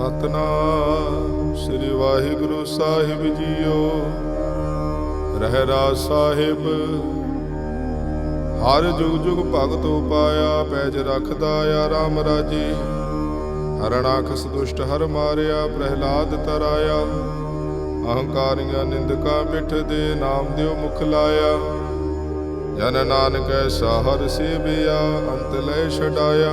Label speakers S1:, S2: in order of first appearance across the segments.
S1: ਸਤਨਾਮ ਸ੍ਰੀ ਵਾਹਿਗੁਰੂ ਸਾਹਿਬ ਜੀਓ। ਰਹਿਰਾ ਸਾਹਿਬ, ਹਰ ਜੁਗ ਜੁਗ ਭਗਤ ਉਪਾਇਆ, ਪੈਜ ਰੱਖਦਾ ਆ ਰਾਮ ਰਾਜੇ। ਹਰਣਾਖਸ ਦੁਸ਼ਟ ਹਰ ਮਾਰਿਆ, ਪ੍ਰਹਿਲਾਦ ਤਰਾਇਆ। ਅਹੰਕਾਰੀਆਂ ਨਿੰਦਕਾਂ ਮਿੱਠ ਦੇ ਨਾਮ ਦਿਓ ਮੁਖ ਲਾਇਆ। ਜਨ ਨਾਨਕ ਐਸਾ ਹਰ ਸੇਵਿਆ, ਅੰਤ ਲੈ ਛਡਾਇਆ।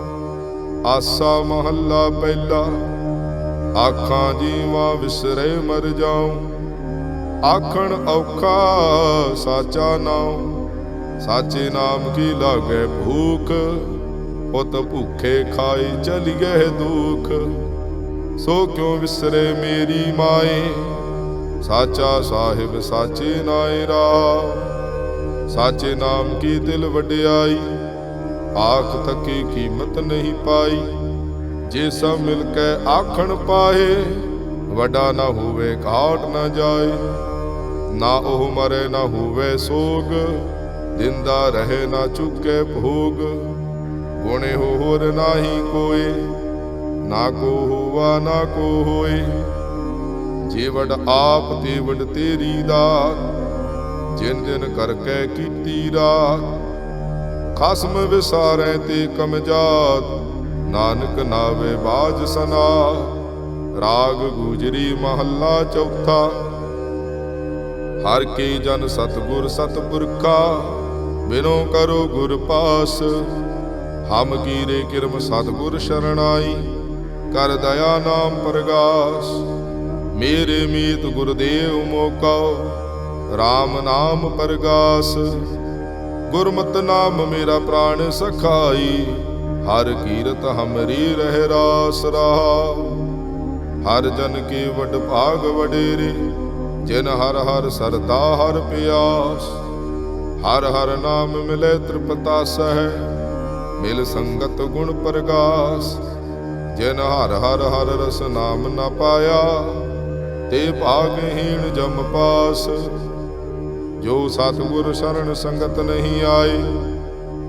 S1: ਆਸਾ ਮਹੱਲਾ ਪਹਿਲਾ, ਆਖਾਂ ਜੀਵਾ ਵਿਸਰੇ ਮਰ ਜਾਉ। ਆਖਣ ਔਖਾ ਸਾਚਾ ਨਾਉ, ਸਾਚੇ ਨਾਮ ਕੀ ਲਾਗੇ ਭੂਖ? ਉਤ ਭੁੱਖੇ ਖਾਈ ਚਲੀਏ ਦੁਖ। ਸੋ ਕਿਉ ਵਿਸਰੇ ਮੇਰੀ ਮਾਏ? ਸਾਚਾ ਸਾਹਿਬ, ਸਾਚੇ ਨਾਏ ਰਾ ਸਾਚੇ ਨਾਮ ਕੀ ਦਿਲ ਵਡਿਆਈ? ਆਖ ਤੱਕੀ ਕੀਮਤ ਨਹੀਂ ਪਾਈ। ਜੇ ਸਭ ਮਿਲ ਕੇ ਆਖਣ ਪਾਏ, ਵੱਡਾ ਨਾ ਹੋਵੇ ਘਾਟ ਨਾ ਜਾਏ। ਨਾ ਉਹ ਮਰੇ, ਨਾ ਹੋਵੇ ਸੋਗ ਦਿੰਦਾ ਰਹੇ ਨਾ ਚੁੱਕੇ ਭੋਗ। ਗੁਣੇ ਹੋਰ ਨਾਹੀ ਕੋਏ, ਨਾ ਕੋ ਹੋਵਾ, ਨਾ ਕੋ ਹੋਏ। ਜੀਵੜ ਆਪ ਤੇਵੜ ਤੇਰੀ ਦਾਤ ਜਿਨ ਦਿਨ ਕਰਕੇ ਕੀਤੀ ਰਾਤ। ਖਸਮ ਵਿਸਾਰੈ ਤੇ ਕਮਜਾਤ ਨਾਨਕ ਨਾਵੇ ਬਾਜ ਸਨਾ। ਰਾਗ ਗੁਜਰੀ ਮਹੱਲਾ ਚੌਥਾ, ਹਰ ਕੀ ਜਨ ਸਤਗੁਰ ਸਤਪੁਰਖਾ, ਬਿਨੋ ਕਰੋ ਗੁਰ ਪਾਸ। ਹਮ ਕੀਰੇ ਕਿਰਮ ਸਤਗੁਰ ਸ਼ਰਣਾਈ, ਕਰ ਦਇਆ ਨਾਮ ਪ੍ਰਗਾਸ। ਮੇਰੇ ਮੀਤ ਗੁਰਦੇਵ ਮੋਕਾ RAM ਨਾਮ ਪ੍ਰਗਾਸ। ਗੁਰਮਤਿ ਨਾਮ ਮੇਰਾ ਪ੍ਰਾਣ ਸਖਾਈ, ਹਰ ਕੀਰਤ ਹਮਰੀ ਰਹਿ ਰਾਸ ਰਹਾ ਹਰ ਜਨ ਕੀ ਵਡ ਭਾਗ ਵਡੇਰੇ, ਜਿਨ ਹਰ ਹਰ ਸਰਦਾ ਹਰ ਪਿਆਸ। ਹਰ ਹਰ ਨਾਮ ਮਿਲੇ ਤ੍ਰਿਪਤਾ ਸਹਿ, ਮਿਲ ਸੰਗਤ ਗੁਣ ਪ੍ਰਗਾਸ। ਜਿਨ ਹਰ ਹਰ ਹਰ ਰਸ ਨਾਮ ਨਾ ਪਾਇਆ, ਤੇ ਭਾਗਹੀਣ ਜਮ ਪਾਸ। ਜੋ ਸਤਿਗੁਰ ਸ਼ਰਨ ਸੰਗਤ ਨਹੀਂ ਆਏ,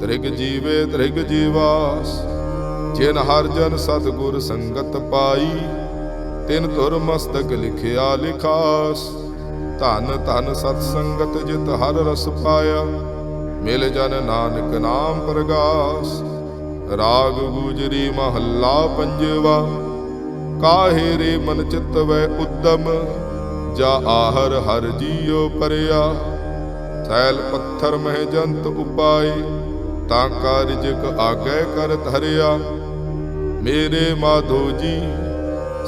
S1: ਤ੍ਰਿਗ ਜੀਵੇ ਤ੍ਰਿਗ ਜੀਵਾਸ। ਜਿਨ ਹਰ ਜਨ ਸਤਿਗੁਰ ਸੰਗਤ ਪਾਈ, ਤਿਨ ਧੁਰ ਮਸਤਕ ਲਿਖਿਆ ਲਿਖਾਸ। ਧਨ ਧਨ ਸਤ ਸੰਗਤ ਜਿਤ ਹਰ ਰਸ ਪਾਇਆ, ਮਿਲ ਜਨ ਨਾਨਕ ਨਾਮ ਪ੍ਰਗਾਸ। ਰਾਗ ਗੁਜਰੀ ਮਹੱਲਾ ਪੰਜਵਾ, ਕਾਹੇ ਰੇ ਮਨ ਚਿਤ ਵੈ ਉਦਮ। ਜਾ ਆਹਰ ਹਰ ਜੀਉ ਪਰਿਆ। ਥੈਲ ਪੱਥਰ ਮਹਿ ਜੰਤ ਉਪਾਏ ਤਾਂ ਕਾਰਜਕ ਆਗੈ ਕਰ ਧਰਿਆ ਮੇਰੇ ਮਾਧੋ ਜੀ,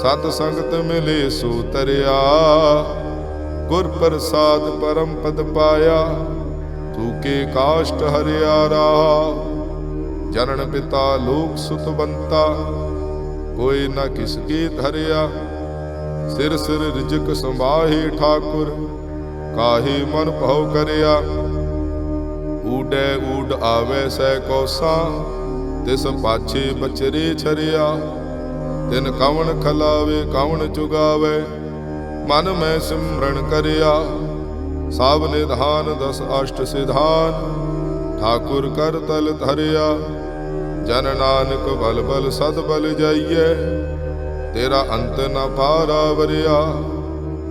S1: ਸਤ ਸੰਗਤ ਮਿਲੇ ਸੋ ਤਰਿਆ। ਗੁਰ ਪ੍ਰਸਾਦ ਪਰਮ ਪਦ ਪਾਇਆ ਤੂਕੇ ਕਾਸ਼ਟ ਹਰਿਆ ਰਾ ਜਨਨ ਪਿਤਾ ਲੋਕ ਸੁਤ ਬੰਤਾ, ਕੋਈ ਨਾ ਕਿਸ ਕੀ ਧਰਿਆ ਸਿਰ ਸਿਰ ਰਿਜਕ ਸੰਭਾਹੇ ਠਾਕੁਰ ਕਾਹੇ ਮਨ ਭਉ ਕਰਿਆ? ਊਡੈ ਊਡ ਆਵੇ ਸੈ ਕੋਸਾ, ਤਿਸ ਪਾਛੇ ਬਚਰੇ ਛਰਿਆ। ਤਿਨ ਕਵਣ ਖਲਾਵੇ, ਕਵਣ ਚੁਗਾਵੇ, ਮਨ ਮੈਂ ਸਿਮਰਨ ਕਰਿਆ। ਸਭ ਨਿਧਾਨ, ਦਸ ਅਸ਼ਟ ਸਿਧਾਨ, ਠਾਕੁਰ ਕਰ ਤਲ ਧਰਿਆ। ਜਨ ਨਾਨਕ ਬਲ ਬਲ ਸਦ ਬਲ ਜਾਈਐ, ਤੇਰਾ ਅੰਤ ਨਾ ਪਾਰਾ ਵਰਿਆ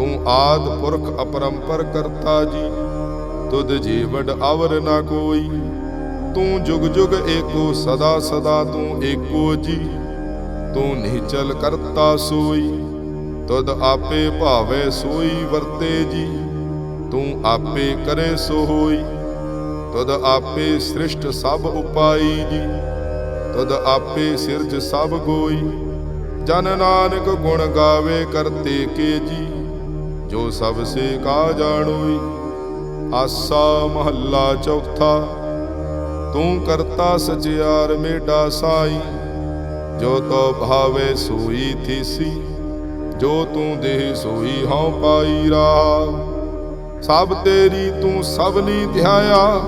S1: ਤੂੰ ਆਦ ਪੁਰਖ ਅਪਰੰਪਰ ਕਰਤਾ ਜੀ, ਤੁਧ ਜੀਵੜ ਅਵਰ ਨਾ ਕੋਈ। ਤੂੰ ਜੁਗ ਜੁਗ ਏਕੋ ਸਦਾ ਸਦਾ ਤੂੰ ਏਕੋ ਜੀ, ਤੂੰ ਨਿਚਲ ਕਰਤਾ ਸੋਈ। ਤੁਧ ਆਪੇ ਭਾਵੇ ਸੋਈ ਵਰਤੇ ਜੀ, ਤੂੰ ਆਪੇ ਕਰੇ ਸੋ ਹੋਈ ਤਦ ਆਪੇ ਸ੍ਰਿਸ਼ਟ ਸਭ ਉਪਾਈ ਜੀ ਤਦ ਆਪੇ ਸਿਰਜ ਸਭ ਗੋਈ। ਜਨ ਨਾਨਕ ਗੁਣ ਗਾਵੇ ਕਰਤੇ ਕੇ ਜੀ ਜੋ ਸਭ ਸੇ ਕਾ ਜਾਣੋਈ, ਆਸਾ ਮਹੱਲਾ ਚੌਥਾ। ਤੂੰ ਕਰਤਾ ਸਚਿਆਰ ਮੇਡਾ ਸਾਈ, ਜੋ ਤੋ ਭਾਵੇ ਸੋਈ ਥੀਸੀ, ਜੋ ਤੂੰ ਦੇਹ ਸੋਈ ਹਉ ਪਾਈ ਰਾ ਸਭ ਤੇਰੀ ਤੂੰ ਸਭਨੀ ਧਿਆਇਆ,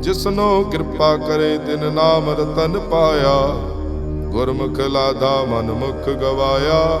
S1: ਜਿਸਨੋ ਕਿਰਪਾ ਕਰੇ ਤਿਨ ਨਾਮ ਰਤਨ ਪਾਇਆ। ਗੁਰਮੁਖ ਲਾਦਾ ਮਨਮੁਖ ਗਵਾਇਆ।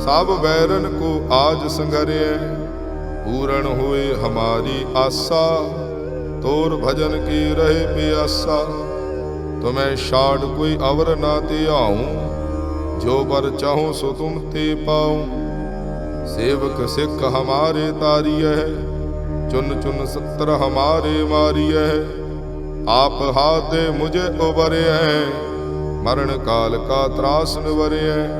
S1: ਸਭ ਬੈਰਨ ਕੋ ਆਜ ਸੰਗਰਿਐ, ਪੂਰਨ ਹੋਏ ਹਮਾਰੀ ਆਸਾ। ਤੋਰ ਭਜਨ ਕੀ ਰਹੇ ਪਿਆਸਾ, ਤੁਮੈ ਛਾੜ ਕੋਈ ਅਵਰ ਨਾ ਤੇ ਆਉ ਜੋ ਬਰ ਚਾਹੋ ਸੋ ਤੁਮ ਤੇ ਪਾਉ। ਸੇਵਕ ਸਿੱਖ ਹਮਾਰੇ ਤਾਰੀਐ, ਚੁਨ ਚੁਨ ਸੱਤਰ ਹਮਾਰੇ ਮਾਰੀਐ। ਆਪ ਹਾਤੇ ਮੁਝੇ ਉਬਰਿਐ, ਮਰਨ ਕਾਲ ਕਾ ਤਰਾਸ ਨਿਵਰਿਐ।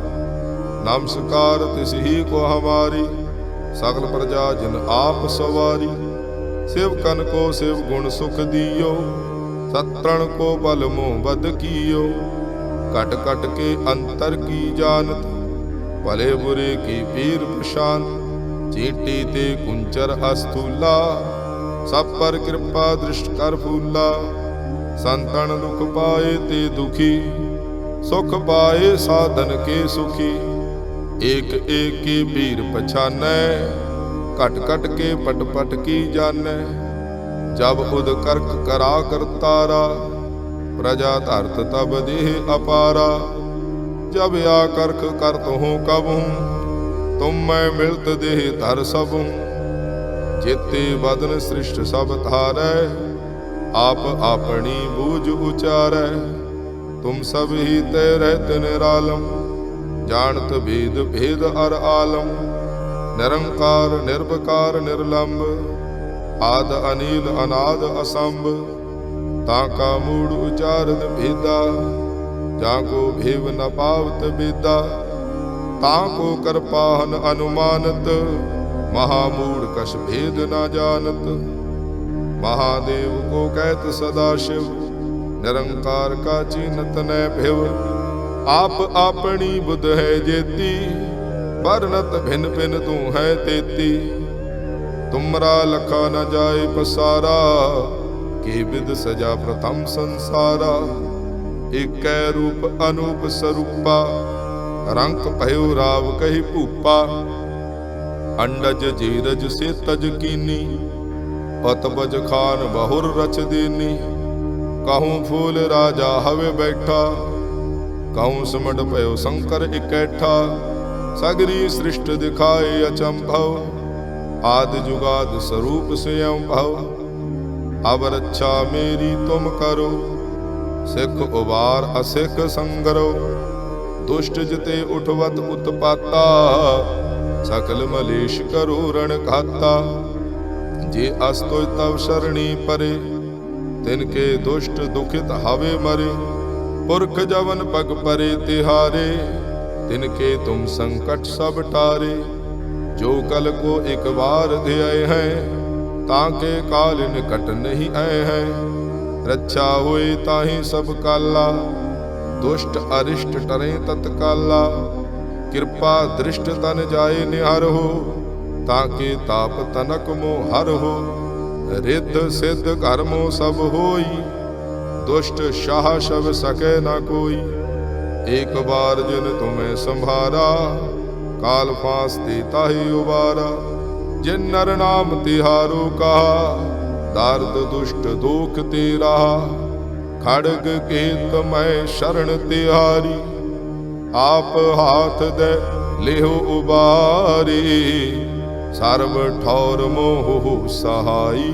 S1: ਨਮਸਕਾਰ ਤਿਸ ਹੀ ਕੋ ਹਮਾਰੀ, ਸਗਲ ਪ੍ਰਜਾ ਜਿਨ ਆਪ ਸਵਾਰੀ। ਸਿਵ ਕਨ ਕੋ ਸਿਵ ਗੁਣ ਸੁਖ ਦਿਓ, ਸਤਰਣ ਕੋ ਬਲ ਮੋਹ ਬਦ ਕੀਓ। ਕਟ ਕਟ ਕੇ ਅੰਤਰ ਕੀ ਜਾਣਤ, ਭਲੇ ਬੁਰੇ ਕੀ ਪੀਰ ਪਛਾਨ। ਚੀਟੀ ਤੇ ਕੁੰਚਰ ਅਸਤੂਲਾ ਸਭ ਪਰ ਕਿਰਪਾ ਦ੍ਰਿਸ਼ਟ ਕਰ ਫੂਲਾ। ਸੰਤਨ ਦੁਖ ਪਾਏ ਤੇ ਦੁਖੀ, ਸੁਖ ਪਾਏ ਸਾਧਨ ਕੇ ਸੁਖੀ। ਏਕ ਏਕੀ ਕੀ ਵੀਰ ਪਛਾਨੈ, ਘਟ ਘਟ ਕੇ ਪਟ ਪਟ ਕੀ ਜਾਣੈ। ਜਬ ਉਦ ਕਰਕ ਕਰਾ ਕਰਤਾਰਾ ਪ੍ਰਜਾ ਧਰਤ ਤਬ ਦੇਹ ਅਪਾਰਾ। ਜਬ ਆ ਕਰਖ ਕਰਤ ਹੂੰ ਕਬ ਹੂੰ ਤੁਮ ਮੈਂ ਮਿਲਤ ਦੇਹ ਧਰ ਸਭ। ਹੂੰ ਜੇਤੇ ਬਦਨ ਸ੍ਰਿਸ਼ਟ ਸਭ ਧਾਰੈ, ਆਪ ਆਪਣੀ ਬੂਝ ਉਚਾਰੈ। ਤੁਮ ਸਭ ਹੀ ਤੇ ਰਹਿਤ ਨਿਰਾਲਮ। ਜਾਣਤ ਭੇਦ ਭੇਦ ਅਰ ਆਲਮ, ਨਿਰੰਕਾਰ ਨਿਰਭਕਾਰ ਨਿਰਲੰਭ ਆਦ ਅਨੀਲ, ਅਨਾਦ ਅਸੰਭ, ਤਾਂ ਕਾ ਮੂੜ ਉਚਾਰਤ ਭੇਦਾ, ਜਾਂ ਕੋ ਭੇਵ ਨ ਪਾਵਤ ਬੇਦਾ, ਤਾਂ ਕੋ ਕਰਪਾਹਨ ਅਨੁਮਾਨਤ, ਮਹਾ ਮੂੜ ਕਛ ਭੇਦ ਨਾ ਜਾਣਤ। ਮਹਾਦੇਵ ਕੋ ਕਹਿਤ ਸਦਾ ਸ਼ਿਵ, ਨਿਰੰਕਾਰ ਕਾ ਚੀਨਤ ਨੈ ਭਿਵ। ਆਪ ਆਪਣੀ ਬੁੱਧ ਹੈ ਜੇਤੀ ਵਰਨਤ ਭਿਨ ਭਿਨ ਤੂੰ ਹੈ ਤੇਤੀ। ਤੁਮਰਾ ਲਖਾ ਨ ਜਾਏ ਪਸਾਰਾ, ਕੀ ਵਿਦ ਸਜਾ ਪ੍ਰਥਮ ਸੰਸਾਰਾ। ਏਕੈ ਰੂਪ ਅਨੂਪ ਸਰੂਪਾ, ਰੰਕ ਭਇਓ ਰਾਵ ਕਹੀ ਭੂਪਾ। ਅੰਡਜ ਜੀਰਜ ਸੇ ਤਜ ਕੀਨੀ ਪਤਬਜ ਖਾਨ ਬਹੁਰ ਰਚ ਦੇਨੀ। ਕਹੂੰ ਫੂਲ ਰਾਜਾ ਹਵੇ ਬੈਠਾ ਕਹੂੰ ਸਮਟ ਭਇਓ ਸ਼ੰਕਰ ਇਕੈਠਾ, ਸਗਰੀ ਸ੍ਰਿਸ਼ਟ ਦਿਖਾਏ ਅਚੰਭਵ, ਆਦ ਜੁਗਾਦ ਸਰੂਪ ਸਯੰ ਭਵ। ਅਬ ਰੱਛਾ ਮੇਰੀ ਤੁਮ ਕਰੋ, ਸਿੱਖ ਉਬਾਰ ਅਸਿੱਖ ਸੰਗਰੋ। ਦੁਸ਼ਟ ਜਿਤੇ ਉਠਵਤ ਉਤਪਾਤਾ, ਸਕਲ ਮਲੇਸ਼ ਕਰੋ ਰਣ ਘਾਤਾ। ਜੇ ਅਸਤੋਇ ਤਵ ਸ਼ਰਣੀ ਪਰੇ, ਤਿਨ ਕੇ ਦੁਸ਼ਟ ਦੁਖਿਤ ਹਵੇ ਮਰੇ। ਪੁਰਖ ਜਵਨ ਪਗ ਪਰੇ ਤਿਹਾਰੇ, ਤਿਨ ਕੇ ਤੁਮ ਸੰਕਟ ਸਭ ਟਾਰੇ। ਜੋ ਕਲ ਕੋ ਇੱਕ ਵਾਰ ਧਿਆਏ ਹੈ, ਤਾਂ ਕੇ ਕਾਲ ਨਿਕਟ ਨਹੀਂ ਆਏ ਹੈ। ਰੱਛਾ ਹੋਏ ਤਾਹੀ ਸਭ ਕਾਲਾ, ਦੁਸ਼ਟ ਅਰਿਸ਼ਟ ਟਰੇ ਤਤਕਾਲਾ। ਕਿਰਪਾ ਦ੍ਰਿਸ਼ਟ ਤਨ ਜਾਏ ਨਿਹਰ ਹੋ, ਤਾਂ ਕੇ ਤਾਪ ਤਨਕ ਮੋ ਹਰ ਹੋ। ਰਿੱਧ ਸਿੱਧ ਕਰਮੋ ਸਭ ਹੋਈ ਦੁਸ਼ਟ ਸ਼ਾਹ ਸ਼ਬ ਸਕੈ ਨਾ ਕੋਈ। ਏਕ ਬਾਰ ਜਿਨ ਤੁਮੇ ਸੰਭਾਰਾ, ਕਾਲ ਫਾਸ ਤੇ ਤਾਹੀ ਉਬਾਰਾ। ਜਿਨ ਨਰ ਨਾਮ ਤਿਹਾਰੋ ਕਹਾ, ਦਰਦ ਦੁਸ਼ਟ ਦੁਖ ਤੇਰਾ ਖੜਗ ਕੇਤ ਮੈਂ ਸ਼ਰਨ ਤਿਹਾਰੀ, ਆਪ ਹਾਥ ਦੇ ਲਿਹੋ ਉਬਾਰੀ। ਸਰਬ ਠੌਰ ਮੋਹ ਸਹਾਈ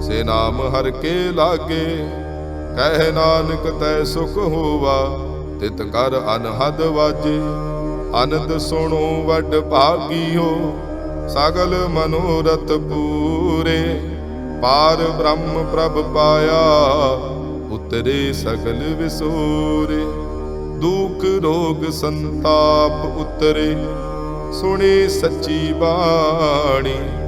S1: ਸੇ ਨਾਮ ਹਰ ਕੇ ਲਾਗੇ। ਕਹਿ ਨਾਨਕ, ਤੈ ਸੁਖ ਹੋਵਾ। ਤਿਤ ਕਰ ਅਨਹਦ ਵਾਜੇ। ਅਨੰਦ ਸੁਣੋ, ਵੱਡ ਭਾਗੀਓ। ਸਗਲ ਮਨੋਰਥ ਪੂਰੇ। ਪਾਰ ਬ੍ਰਹਮ ਪ੍ਰਭ ਪਾਇਆ, ਉਤਰੇ ਸਗਲ ਵਿਸੂਰੇ। ਦੁਖ, ਰੋਗ, ਸੰਤਾਪ ਉਤਰੇ। ਸੁਣੀ ਸੱਚੀ ਬਾਣੀ।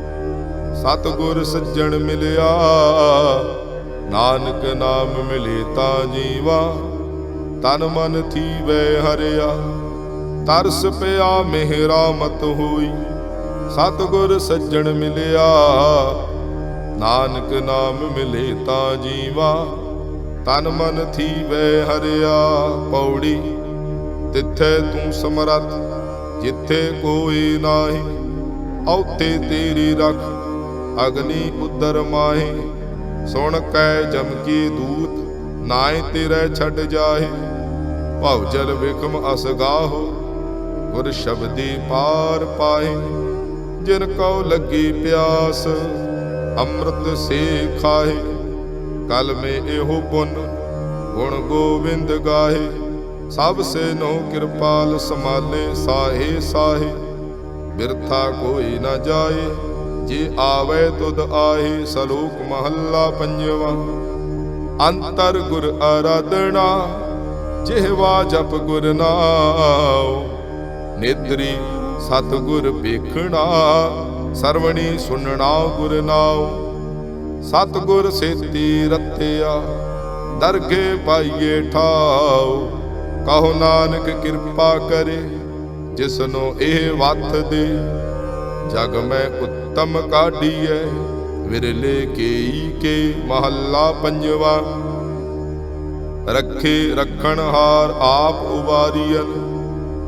S1: ਸਤਗੁਰ ਸੱਜਣ ਮਿਲਿਆ। ਨਾਨਕ ਨਾਮ ਮਿਲੇ ਤਾਂ ਜੀਵਾ। ਤਨ ਮਨ ਥੀਵੇ ਹਰਿਆ। ਤਰਸ ਪਿਆ ਮਿਹਰਾਮਤ ਹੋਈ। ਸਤਗੁਰ ਸੱਜਣ ਮਿਲਿਆ। ਨਾਨਕ ਨਾਮ ਮਿਲੇ ਤਾਂ ਜੀਵਾ। ਤਨ ਮਨ ਥੀਵੇ ਹਰਿਆ। ਪੌੜੀ, ਤਿੱਥੇ ਤੂੰ ਸਮਰੱਥ। ਜਿੱਥੇ ਕੋਈ ਨਾਹੀ ਔਤੇ ਤੇਰੀ ਰੱਖ। ਅਗਨੀ ਉਦਰ ਮਾਹੀ, ਸੁਣ ਕੈ ਜਮਕੀ ਦੂਤ ਨਾਏ ਤੇਰੇ ਛੱਡ ਜਾਹੇ। ਭਵ ਜਲ ਵਿਖਮ ਅਸਗਾਹੋ ਗੁਰ ਸ਼ਬਦੀ ਪਾਰ ਪਾਏ ਜਿਨ ਕਉ ਲੱਗੀ ਪਿਆਸ, ਅੰਮ੍ਰਿਤ ਸੇ ਖਾਏ ਕਲ ਮੇ ਇਹੋ ਪੁੰਨ, ਗੁਣ ਗੋਬਿੰਦ ਗਾਏ ਸਭ ਸੇ ਨੋ ਕਿਰਪਾਲ ਸਮਾਲੇ ਸਾਹੇ ਸਾਹੇ। ਬਿਰਥਾ ਕੋਈ ਨਾ ਜਾਏ। ਜੇ ਆਵੇ ਤੁਧ ਆਹੀ ਸਲੋਕ ਮਹੱਲਾ ਪੰਜਵਾ। ਅੰਤਰ ਗੁਰ ਆਰਾਧਨਾ ਜਿਹਵਾ ਜਪ ਗੁਰ ਨਾਮ ਨੇਤਰੀ ਸਤ ਗੁਰ ਵੇਖਣਾ, ਸਰਵਣੀ ਸੁਣਨਾ ਗੁਰ ਨਾਮ ਸਤ ਗੁਰ ਸੇਤੀ ਰਤਿਆ ਦਰਗੇ ਪਾਈਏ ਠਾਉ। ਕਹੋ ਨਾਨਕ ਕਿਰਪਾ ਕਰੇ, ਜਿਸਨੂੰ ਇਹ ਵੱਤ ਦੇ। ਜਗ ਮੈਂ ਉੱਤਮ ਕਾਢੀਐ, ਵਿਰਲੇ ਕੇਈ ਕੇ ਮਹੱਲਾ ਪੰਜਵਾ। ਰੱਖੇ ਰੱਖਣ ਹਾਰ ਆਪ ਉਵਾਰੀਅਨ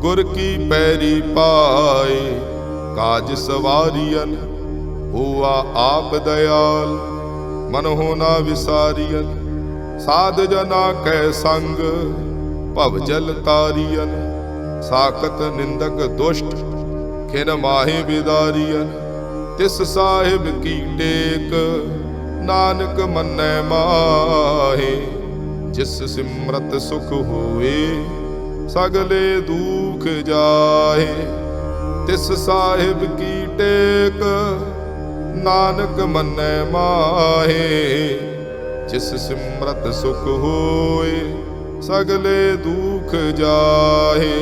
S1: ਗੁਰ ਕੀ ਪੈਰੀ ਪਾਏ, ਕਾਜ ਸਵਾਰੀਅਨ ਹੋਆ ਆਪ ਦਇਆਲ, ਮਨ ਹੋਣਾ ਵਿਸਾਰੀਅਨ ਸਾਧ ਜਨਾ ਕੈ ਸੰਗ, ਭਵ ਜਲ ਤਾਰੀਅਨ ਸਾਖਤ ਨਿੰਦਕ ਦੁਸ਼ਟ ਖਿਨ ਮਾਹੇ ਵਿਦਾਰੀਅਨ ਤਿਸ ਸਾਹਿਬ ਕੀ ਟੇਕ? ਨਾਨਕ ਮੰਨੈ ਮਾਹੇ, ਜਿਸ ਸਿਮਰਤ ਸੁਖ ਹੋਏ, ਸਗਲੇ ਦੁਖ ਜਾਏ ਤਿਸ ਸਾਹਿਬ ਕੀ ਟੇਕ? ਨਾਨਕ ਮੰਨੈ ਮਾਹੇ, ਜਿਸ ਸਿਮਰਤ ਸੁਖ ਹੋਏ, ਸਗਲੇ ਦੁਖ ਜਾਏ